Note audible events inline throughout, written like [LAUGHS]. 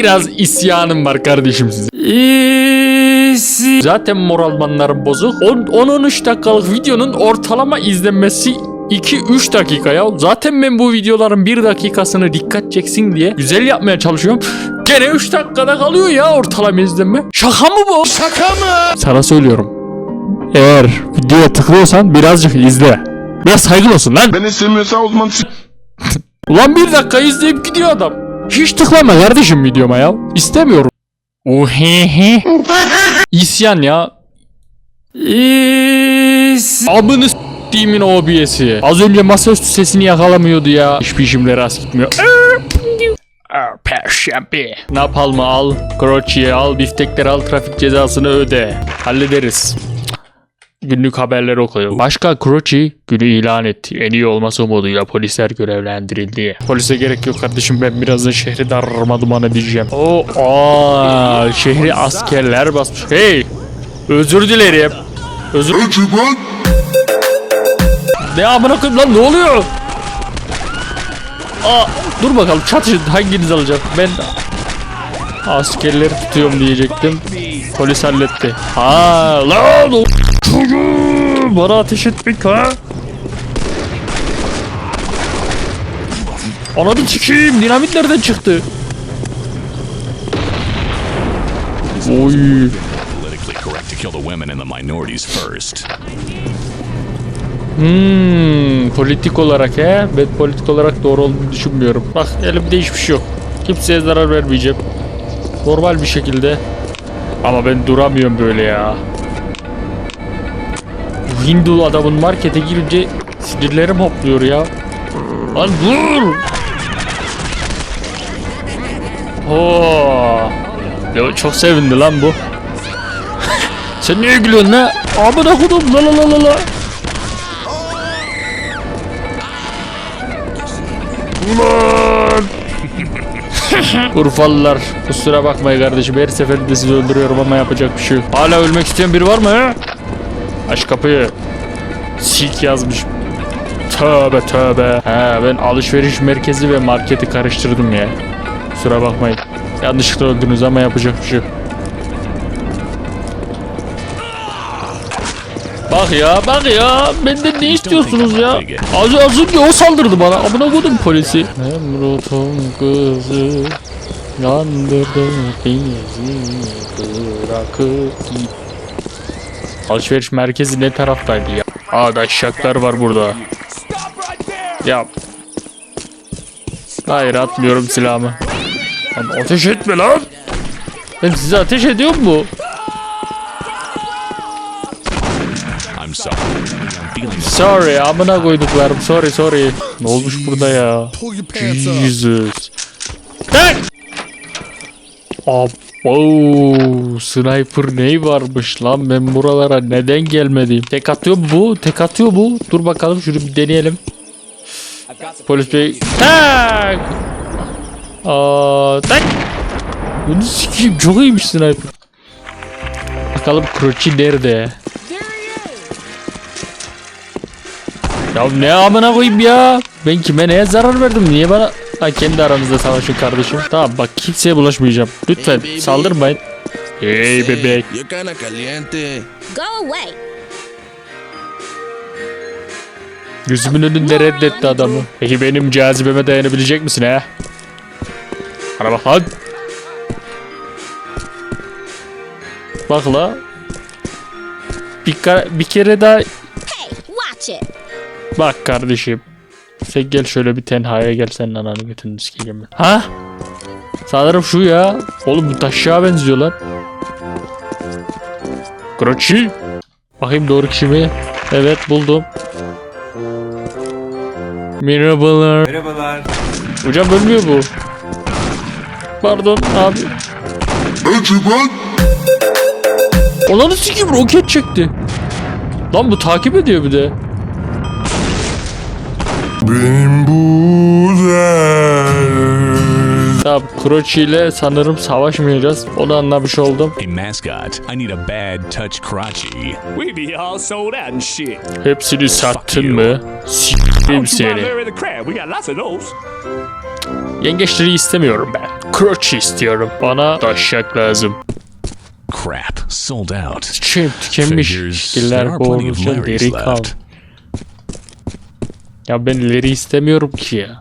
Biraz isyanım var kardeşim size. Zaten moralmanlarım bozuk. 10-13 dakikalık videonun ortalama izlenmesi 2-3 dakika ya. Zaten ben bu videoların 1 dakikasını dikkat çeksin diye güzel yapmaya çalışıyorum. Gene 3 dakikada kalıyor ya ortalama izlenme. Şaka mı bu? Şaka mı? Sana söylüyorum. Eğer videoya tıklıyorsan birazcık izle. Biraz saygın olsun lan. Beni sevmiyorsan o zaman Ulan bir dakika izleyip gidiyor adam. Hiç tıklama kardeşim videoma ya. İstemiyorum. Ohehe. İsyan ya. İs. Amını s**timin OBS'i. Az önce masaüstü sesini yakalamıyordu ya. Hiçbir işimle rast gitmiyor. Perşembe. Napalm'ı al, Kroçi'yi al, biftekleri al, trafik cezasını öde. Hallederiz. Günlük haberleri okuyorum. Başka Croci günü ilan etti. En iyi olması umuduyla polisler görevlendirildi. Polise gerek yok kardeşim ben birazdan şehri darma duman edeceğim. O aa şehri askerler basmış. Hey! Özür dilerim. Özür... Ne amına koyayım lan ne oluyor? Aa dur bakalım çatışın hanginiz alacak? Ben askerleri tutuyorum diyecektim. Polis halletti. Ha lan bana ateş etmek ha. Ananı sikeyim dinamit nereden çıktı? Oy. Hmm, politik olarak he. Ben politik olarak doğru olduğunu düşünmüyorum. Bak elimde hiçbir şey yok. Kimseye zarar vermeyeceğim. Normal bir şekilde. Ama ben duramıyorum böyle ya. Hindu adamın markete girince sinirlerim hopluyor ya. Lan dur! Oo. Çok sevindi lan bu. [LAUGHS] Sen niye gülüyorsun la? Amına kodum la la la la la. Ulan! [LAUGHS] Urfalılar kusura bakmayın kardeşim her seferinde sizi öldürüyorum ama yapacak bir şey yok. Hala ölmek isteyen biri var mı he? Aç kapıyı. Sik yazmış. Tövbe tövbe. He ben alışveriş merkezi ve marketi karıştırdım ya. Kusura bakmayın. Yanlışlıkla öldünüz ama yapacak bir şey yok. Bak ya bak ya benden ne istiyorsunuz ya? Az, az önce o saldırdı bana amına koydum polisi. Nemrut'un kızı yandırdı bizi bırakıp git. Alışveriş merkezi ne taraftaydı ya? Aa daşşaklar var burada. Ya. Hayır atmıyorum silahımı. Lan ateş etme lan. Ben size ateş ediyor mu? Sorry. Amına koyduklarım sorry sorry. Ne olmuş burada ya? Jesus. Lan! Abo sniper ney varmış lan ben buralara neden gelmedim? Tek atıyor bu? Tek atıyor bu. Dur bakalım şunu bir deneyelim. Polis bey. Tak! Aa, tak! Bunu sikeyim çok iyiymiş sniper. Bakalım Kroçi nerede? Ya ne amına koyayım ya? Ben kime neye zarar verdim? Niye bana... Ha kendi aranızda savaşın kardeşim. Tamam bak kimseye bulaşmayacağım. Lütfen saldırmayın. Hey bebek. Go away. Gözümün önünde reddetti adamı. Peki benim cazibeme dayanabilecek misin he? Bak lan. Bak la. Bir, bir kere daha Hey, watch it. Bak kardeşim. Sen gel şöyle bir tenhaya gel senin ananı götünü sikeyim ben. Ha? Sanırım şu ya. Oğlum bu taşağa benziyor lan. Kroçi. Bakayım doğru kişi mi? Evet buldum. Merhabalar. Merhabalar. Hocam ölmüyor bu. Pardon abi. Olanı sikeyim roket çekti. Lan bu takip ediyor bir de. Benim bu. Tamam Kroçi ile sanırım savaşmayacağız. Onu anlamış oldum. Hey mascot, I need a bad touch crotchy. We be all sold out and shit. Hepsini sattın mı? S**eyim Don't you buy seni. Larry the Crab? We got lots of those. Yengeçleri istemiyorum ben. Kroçi istiyorum. Bana taşak lazım. Crap, sold out. Çim tükenmiş. Figures there Diller are plenty of boğulunca Larrys deri kal. Ya ben ileri istemiyorum ki ya.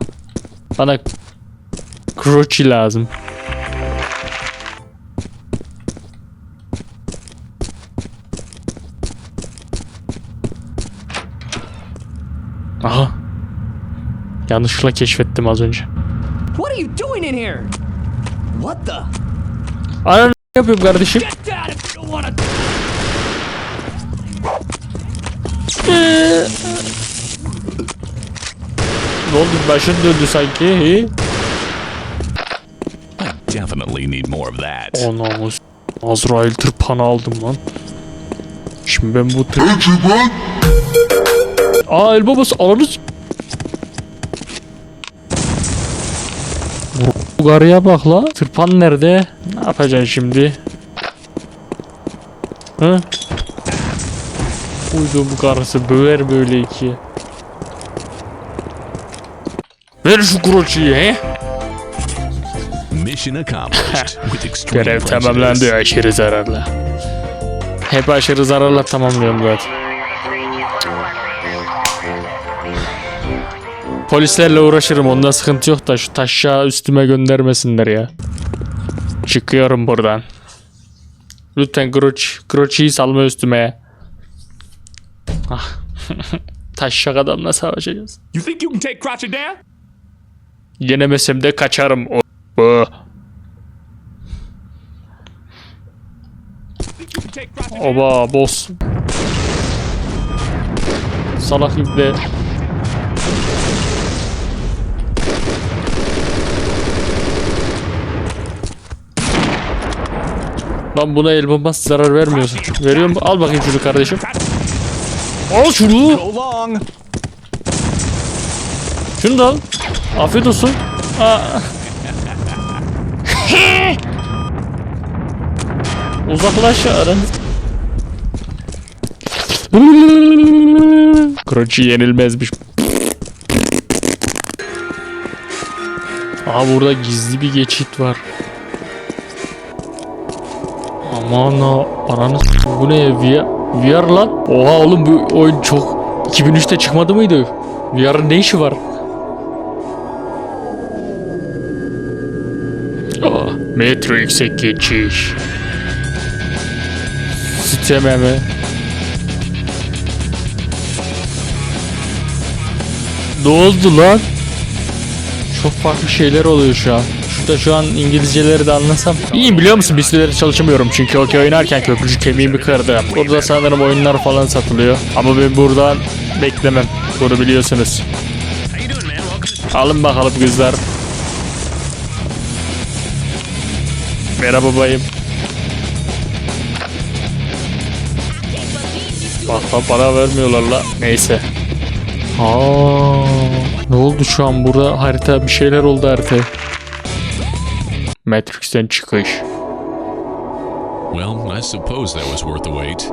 Bana Kroçi lazım. Aha. Yanlışlıkla keşfettim az önce. What are you doing in here? What the? Ana ne yapıyorum kardeşim? [LAUGHS] Get down if you don't want to. Ne oldu başın döndü sanki? Definitely need more of that. Anamı s- Azrail tırpanı aldım lan. Şimdi ben bu tır... Aa el babası alanı s- Bu garıya bak la. Tırpan nerede? Ne yapacaksın şimdi? Hı? Uydu bu karısı böver böyle ikiye. Ver şu kroçiyi he. [LAUGHS] Görev tamamlandı aşırı zararla. Hep aşırı zararla tamamlıyorum zaten. Polislerle uğraşırım onda sıkıntı yok da şu taşağı üstüme göndermesinler ya. Çıkıyorum buradan. Lütfen Groç, Groçi'yi salma üstüme. Ah. [LAUGHS] Taşşak adamla savaşacağız. You think you can take Crotchet down? Yenemesem de kaçarım. O? Oba boss. Salak ibne. Lan buna el bombası zarar vermiyorsun. Veriyor mu? Al bakayım şunu kardeşim. Al şunu. Şunu da al. Afiyet olsun. Aa. [LAUGHS] Uzaklaş aranız. Kroçi yenilmezmiş. Aha burada gizli bir geçit var. Aman ha aranız bu ne VR, VR lan? Oha oğlum bu oyun çok 2003'te çıkmadı mıydı? VR'ın ne işi var? Aa, Matrix'e geçiş. Sisteme mi? Ne oldu lan? Çok farklı şeyler oluyor şu an. Şurada şu an İngilizceleri de anlasam. İyiyim biliyor musun? Bir süredir çalışamıyorum çünkü okey oynarken köprücük kemiğimi kırdı. Burada sanırım oyunlar falan satılıyor. Ama ben buradan beklemem. Bunu biliyorsunuz. Alın bakalım kızlar. Merhaba bayım. Bak bak para vermiyorlar la. Neyse. Aa, ne oldu şu an burada harita bir şeyler oldu harita. Matrix'ten çıkış. Well, I suppose that was worth the wait.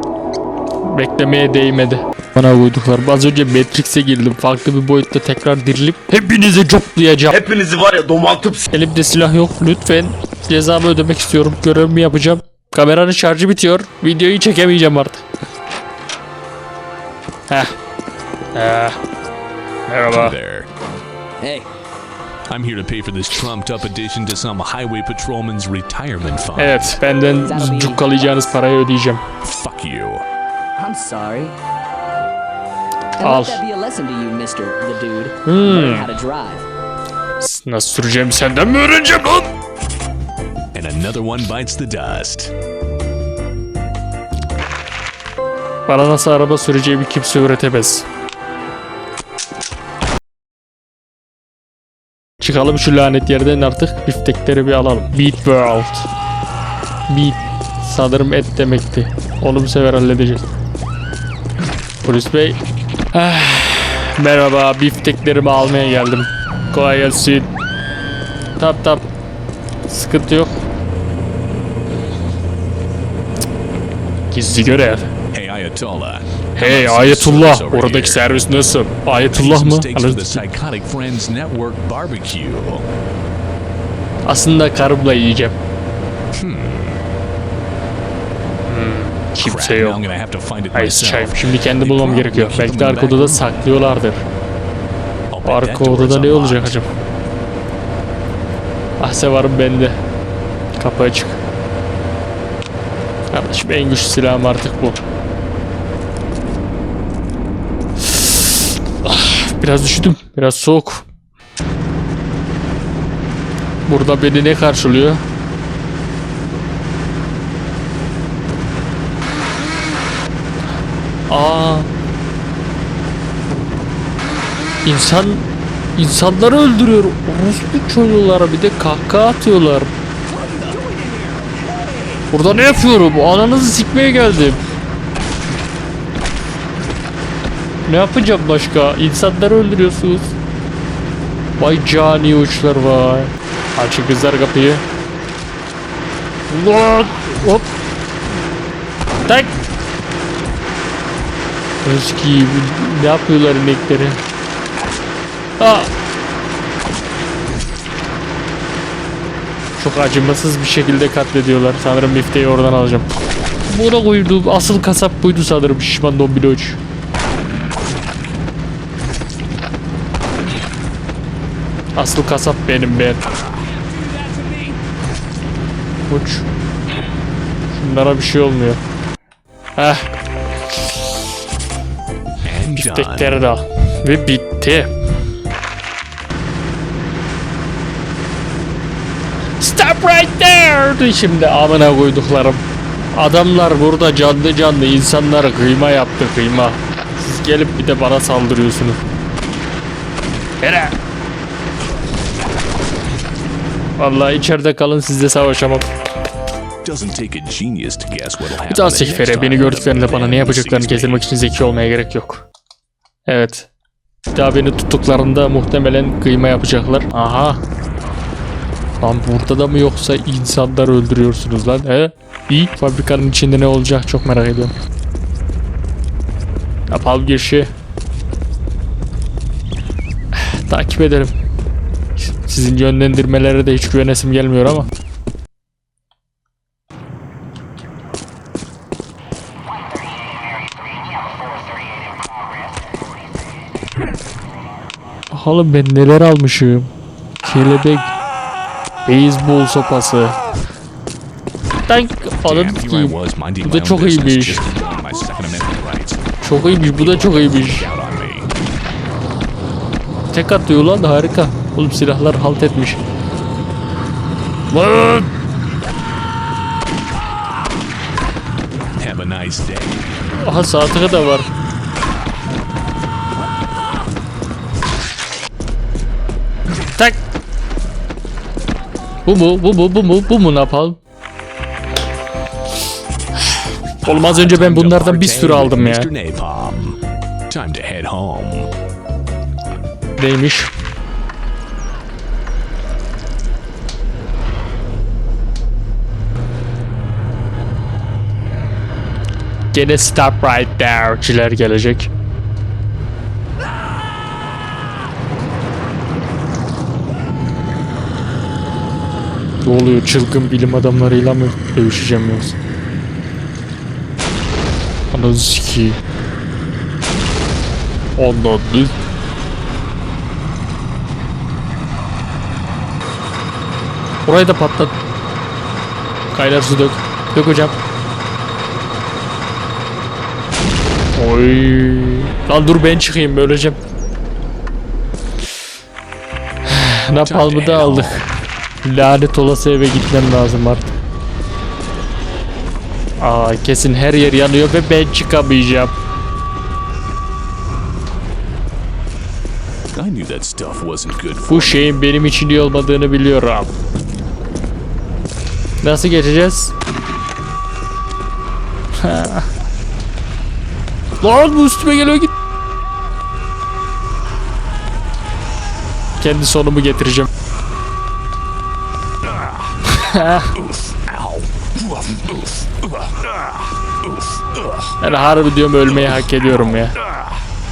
Beklemeye değmedi. Bana koyduklar. Az önce Matrix'e girdim. Farklı bir boyutta tekrar dirilip hepinizi coplayacağım. Hepinizi var ya domaltıp Elimde silah yok. Lütfen cezamı ödemek istiyorum. Görevimi yapacağım. Kameranın şarjı bitiyor. Videoyu çekemeyeceğim artık. Heh. Heh. Merhaba. Hey, I'm here to pay for this trumped up addition to some highway patrolman's retirement fund. Evet, benden cukkalayacağınız parayı ödeyeceğim. Fuck you. I'm sorry. Dude. Hmm. Learn how to drive. Nasıl süreceğimi senden mi öğreneceğim lan? And another one bites the dust. Bana nasıl araba süreceğimi kimse öğretemez. Çıkalım şu lanet yerden artık biftekleri bir alalım. Beat World. Beat. Sanırım et demekti. Onu bu sefer halledeceğiz. Polis bey. Ah, Merhaba bifteklerimi almaya geldim. Kolay gelsin. Tap tap. Sıkıntı yok. Gizli görev. Hey, Ayatollah. Hey Ayetullah, oradaki servis nasıl? Ayetullah mı? Aslında karımla yiyeceğim. Hmm, Kimse yok. Myself. sıçayım. Şimdi kendi bulmam gerekiyor. Belki de arka odada saklıyorlardır. Arka odada ne olacak acaba? Ahse varım bende. Kapı açık. Kardeşim en güçlü silahım artık bu. Ah, Biraz üşüdüm. Biraz soğuk. Burada beni ne karşılıyor? Aa. İnsan insanları öldürüyor. Orospu çocuklara bir de kahkaha atıyorlar. Burada ne yapıyorum? Ananızı sikmeye geldim. Ne yapacağım başka? İnsanları öldürüyorsunuz. Vay cani uçlar vay. Açın kızlar kapıyı. Lan! Hop! Tak! Bu- ne yapıyorlar inekleri? Aa! Çok acımasız bir şekilde katlediyorlar. Sanırım mifteyi oradan alacağım. Buna koydu. Asıl kasap buydu sanırım şişman dombiloç. Asıl kasap benim ben. Uç. Şunlara bir şey olmuyor. Heh. And done. Tekleri de. Ve bitti. Stop right there. Şimdi amına koyduklarım. Adamlar burada canlı canlı insanlara kıyma yaptı kıyma. Siz gelip bir de bana saldırıyorsunuz. Hele. Vallahi içeride kalın sizle savaşamam. Doesn't take a genius to guess what'll happen Bir daha sekfere beni gördüklerinde bana ne yapacaklarını kestirmek için zeki olmaya gerek yok. Evet. Daha beni tuttuklarında muhtemelen kıyma yapacaklar. Aha. Lan burada da mı yoksa insanlar öldürüyorsunuz lan he? İyi. Fabrikanın içinde ne olacak çok merak ediyorum. Yapalım girişi. Takip ederim. Sizin yönlendirmelere de hiç güvenesim gelmiyor ama. Bakalım ben neler almışım. Kelebek. Beyzbol sopası. Tank Damn, ananı here I sikeyim. was minding Bu da çok iyiymiş. Çok iyiymiş bu da çok iyiymiş. Tek atıyor lan harika. Oğlum silahlar halt etmiş. Lan! Have a nice day. Aha saatine de var. Tak. Bu mu? Bu mu? Bu mu? Bu mu ne yapalım? Oğlum az önce ben bunlardan bir sürü aldım ya. Neymiş? Gene stop right there'ciler gelecek. Ne oluyor? Çılgın bilim adamlarıyla mı dövüşeceğim yoksa? Ananı sikeyim. Ananı Burayı da patlat. Kaynar su dök. Dök hocam. Oy. Lan dur ben çıkayım öleceğim. [SIGHS] Napalm'ı da aldık. Lanet olası eve gitmem lazım artık. Aa kesin her yer yanıyor ve ben çıkamayacağım. I knew that stuff wasn't good for Bu şeyin benim için iyi olmadığını biliyorum. Nasıl geçeceğiz? [LAUGHS] Lan bu üstüme geliyor git. Kendi sonumu getireceğim. Ben harbi diyorum ölmeyi hak ediyorum ya.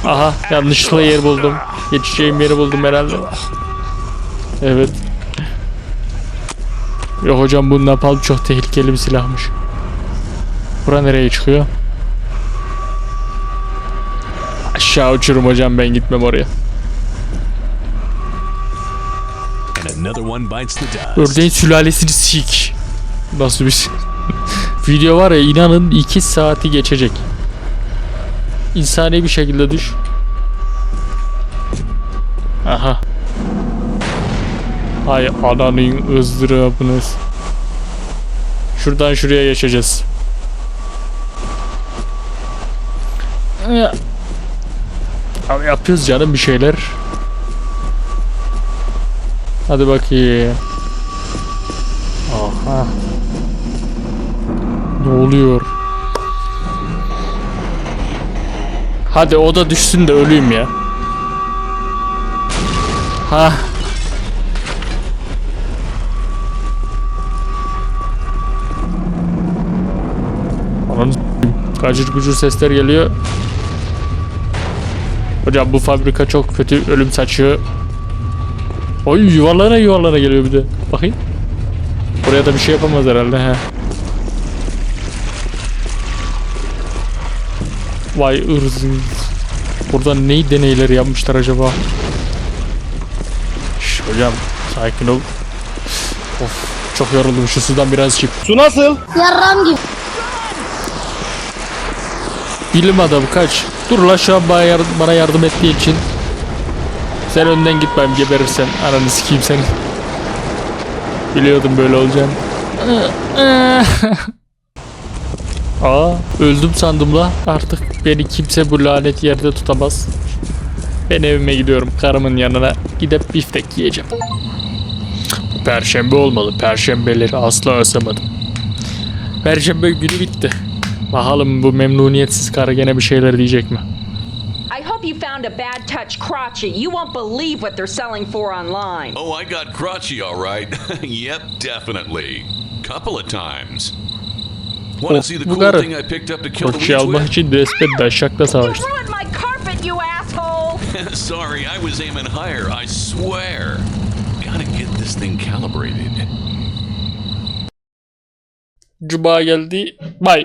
Aha yanlışlıkla yer buldum. Geçeceğim yeri buldum herhalde. Evet. Yok hocam bu napalm çok tehlikeli bir silahmış. Bura nereye çıkıyor? Aşağı uçurum hocam ben gitmem oraya. And another one bites the dust. Ördeğin sülalesini sik. Nasıl bir şey? [LAUGHS] Video var ya inanın 2 saati geçecek. İnsani bir şekilde düş. Aha. Hay ananın ızdırabınız. Şuradan şuraya geçeceğiz. Ee, Abi yapıyoruz canım bir şeyler. Hadi bakayım. Aha. Ne oluyor? Hadi o da düşsün de öleyim ya. Ha. Ananı. Gacır gucur sesler geliyor. Hocam bu fabrika çok kötü ölüm saçıyor. Oy yuvarlana yuvarlana geliyor bir de. Bakayım. Buraya da bir şey yapamaz herhalde he. Vay ırzı. Burada neyi deneyler yapmışlar acaba? Şş, hocam sakin ol. Of çok yoruldum şu sudan biraz çık. Yarram gibi. Bilim adamı kaç. Dur la şu an bana, yardım, bana yardım ettiği için. Sen önden git ben geberirsen. Ananı sikeyim seni. Biliyordum böyle olacağını. [LAUGHS] Aa öldüm sandım la. Artık beni kimse bu lanet yerde tutamaz. Ben evime gidiyorum karımın yanına. Gidip biftek yiyeceğim. Perşembe olmalı. Perşembeleri asla asamadım. Perşembe günü bitti. Bakalım bu memnuniyetsiz karı gene bir şeyler diyecek mi? I hope you found a bad touch crotchet. You won't believe what they're selling for online. Oh, I got crotchy, all right. [LAUGHS] yep, definitely. Couple of times. Want Oh, to see the cool thing I picked up to kill the Koçu weeds with? için despet daşakla You ruined my carpet, you asshole! [LAUGHS] Sorry, I was aiming higher, I swear. Gotta get this thing calibrated. Cuma geldi. Bay.